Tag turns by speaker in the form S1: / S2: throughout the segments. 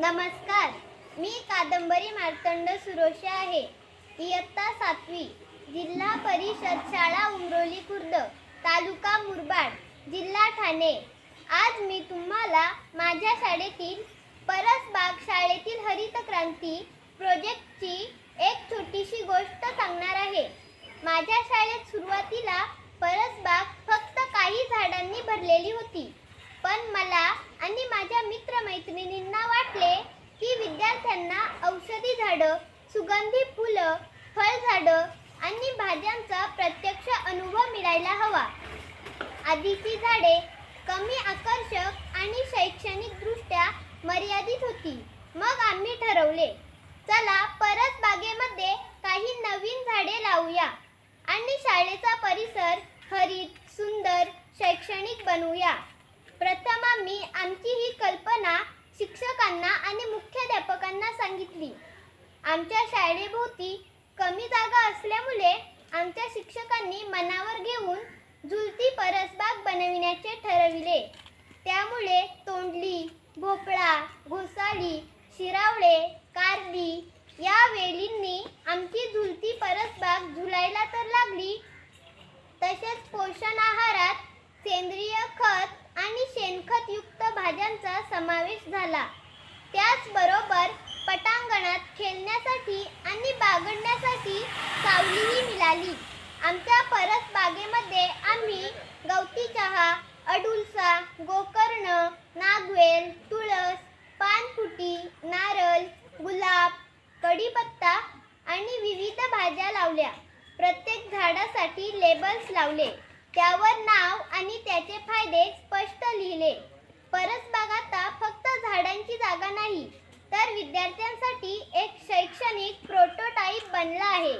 S1: नमस्कार. मी कादंबरी मार्तंड सुरोशे आहे. इयत्ता सातवी जिल्हा परिषद शाळा उमरोली खुर्द तालुका मुरबाड जिल्हा ठाणे. आज मी तुम्हाला माझ्या शाळेतील परसबाग शाळेतील हरित क्रांती प्रोजेक्टची एक छोटीशी गोष्ट सांगणार आहे. माझ्या शाळेत सुरुवातीला परसबाग फक्त काही झाडांनी भरलेली होती. पण मला आणि माझ्या मित्रमैत्रिणींना वाट त्यांना औषधी झाडं सुगंधी फुलं फळझाडं आणि भाज्यांचा प्रत्यक्ष अनुभव मिळायला हवा. आधीची झाडे कमी आकर्षक आणि शैक्षणिकदृष्ट्या मर्यादित होती. मग आम्ही ठरवले चला परत बागेमध्ये काही नवीन झाडे लावूया आणि शाळेचा परिसर हरित सुंदर शैक्षणिक बनवूया. प्रथम आम्ही आमची ही कल्पना शिक्षकांना आणि मुख्य सांगितली. आमच्या शाळेभोवती कमी जागा असल्यामुळे आमच्या शिक्षकांनी मनावर घेऊन झुलती परसबाग बनविण्याचे ठरविले. त्यामुळे तोंडली भोपळा घोसाळी शिरावळे कारली या वेलींनी आमची झुलती परसबाग झुलायला तर लागली. तसेच पोषण आहारात सेंद्रिय खत आणि शेणखतयुक्त भाज्यांचा समावेश झाला. त्याचबरोबर खेळण्यासाठी आणि बागडण्यासाठी सावलीही मिळाली. आमच्या परस बागेमध्ये आम्ही गवती चहा अडुलसा गोकर्ण नागवेल तुळस पानफुटी नारळ गुलाब कढीपत्ता आणि विविध भाज्या लावल्या. प्रत्येक झाडासाठी लेबल्स लावले. त्यावर नाव आणि त्याचे फायदे स्पष्ट लिहिले परसबाग आता फक्त झाडांची जागा नाही तर विद्यार्थ्यांसाठी एक शैक्षणिक प्रोटोटाईप बनला आहे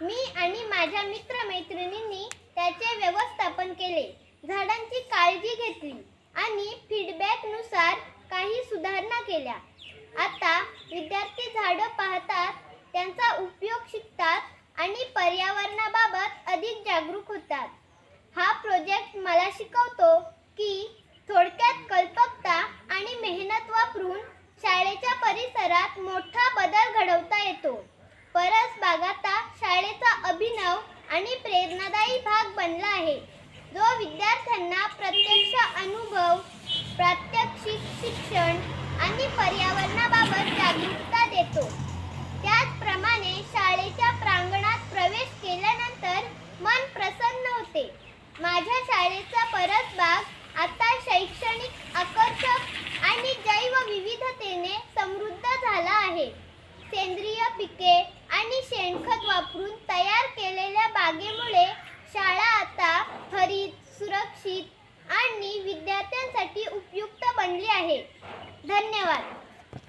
S1: मी आणि माझ्या मित्रमैत्रिणींनी त्याचे व्यवस्थापन केले. झाडांची काळजी घेतली आणि फीडबॅकनुसार काही सुधारणा केल्या. आता विद्यार्थी झाडं पाहतात त्यांचा उपयोग शिकतात आणि पर्यावरणाबाबत अधिक जागरूक होतात. हा प्रोजेक्ट मला शिकवतो की थोडक्यात कल्पकता आणि मेहनत वापरून शाळेच्या परिसरात मोठा बदल घडवता येतो. परस बागाता शाळेचा अभिनव आणि प्रेरणादायी भाग बनला आहे. जो विद्यार्थ्यांना प्रत्यक्ष अनुभव प्रात्यक्षिक शिक्षण आणि पर्यावरणाबाबत जागरूकता देतो. त्याचप्रमाणे शाळेच्या प्रांगणात प्रवेश केल्यानंतर मन प्रसन्न होते. माझ्या शाळेचा परसबाग भाग शैक्षणिक आकर्षक आणि जैवविविधतेने समृद्ध झाला आहे सेंद्रिय पिके आणि शेणखत वापरून तयार केलेल्या बागेमुळे शाळा आता हरित सुरक्षित आणि विद्यार्थ्यांसाठी उपयुक्त बनली आहे. धन्यवाद.